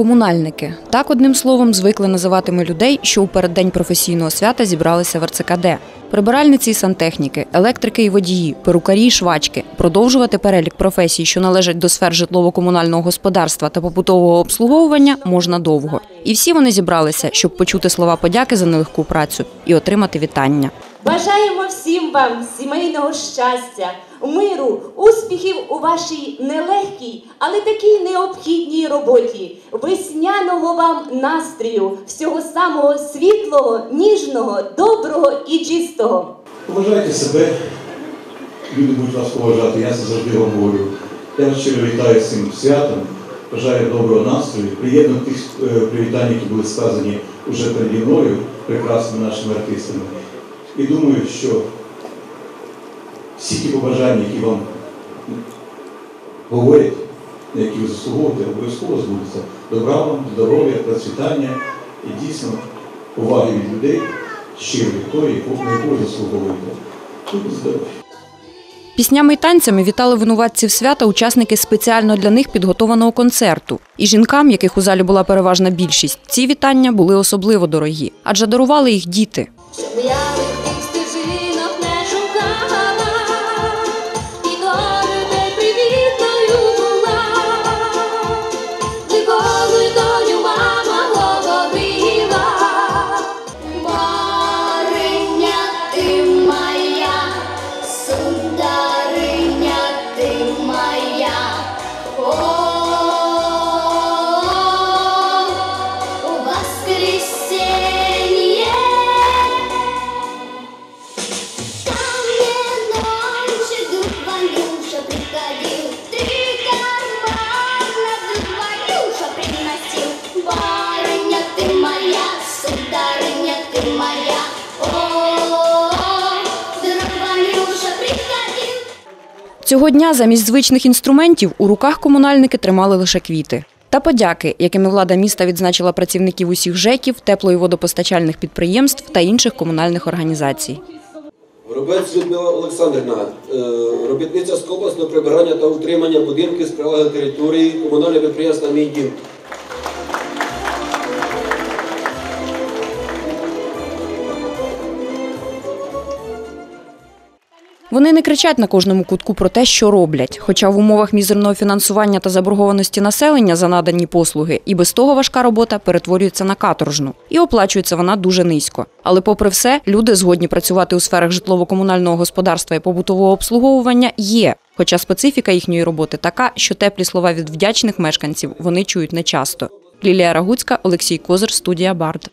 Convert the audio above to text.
Комунальники так одним словом звикли називати ми людей, що у переддень професійного свята зібралися в РЦКД. Прибиральниці і сантехніки, електрики і водії, перукарі і швачки. Продовжувати перелік професій, що належать до сфер житлово-комунального господарства та побутового обслуговування, можна довго. І всі вони зібралися, щоб почути слова подяки за нелегку працю і отримати вітання. Бажаємо всім вам сімейного щастя, миру, успіхів у вашій нелегкій, але такій необхідній роботі, весняного вам настрію, всього самого світлого, ніжного, доброго і чистого. Поважайте себе, люди будуть вас поважати, я це завжди говорю. Я вас щиро вітаю з цим святом, бажаю доброго настрою, приєдно тих е, привітань, які були сказані уже переді мною, прекрасними нашими артистами. І думаю, що всі ті побажання, які вам говорять, на які ви заслуговуєте, обов'язково збудуться. Добра вам, здоров'я, процвітання і дійсно уваги від людей, щирої тої, на яку заслуговуєте. Будьте здорові! Піснями й танцями вітали винуватців свята учасники спеціально для них підготованого концерту. І жінкам, яких у залі була переважна більшість, ці вітання були особливо дорогі, адже дарували їх діти. Цього дня замість звичних інструментів у руках комунальники тримали лише квіти. Та подяки, якими влада міста відзначила працівників усіх ЖЕКів, тепло- і водопостачальних підприємств та інших комунальних організацій. Горобець Людмила Олександрівна, е, робітниця з обласного прибирання та утримання будинків з прилеглої території, комунального підприємства «Мій дім». Вони не кричать на кожному кутку про те, що роблять. Хоча в умовах мізерного фінансування та заборгованості населення за надані послуги і без того важка робота перетворюється на каторжну. І оплачується вона дуже низько. Але попри все, люди згодні працювати у сферах житлово-комунального господарства і побутового обслуговування є. Хоча специфіка їхньої роботи така, що теплі слова від вдячних мешканців вони чують нечасто. Лілія Рагуцька, Олексій Козир, студія Бард.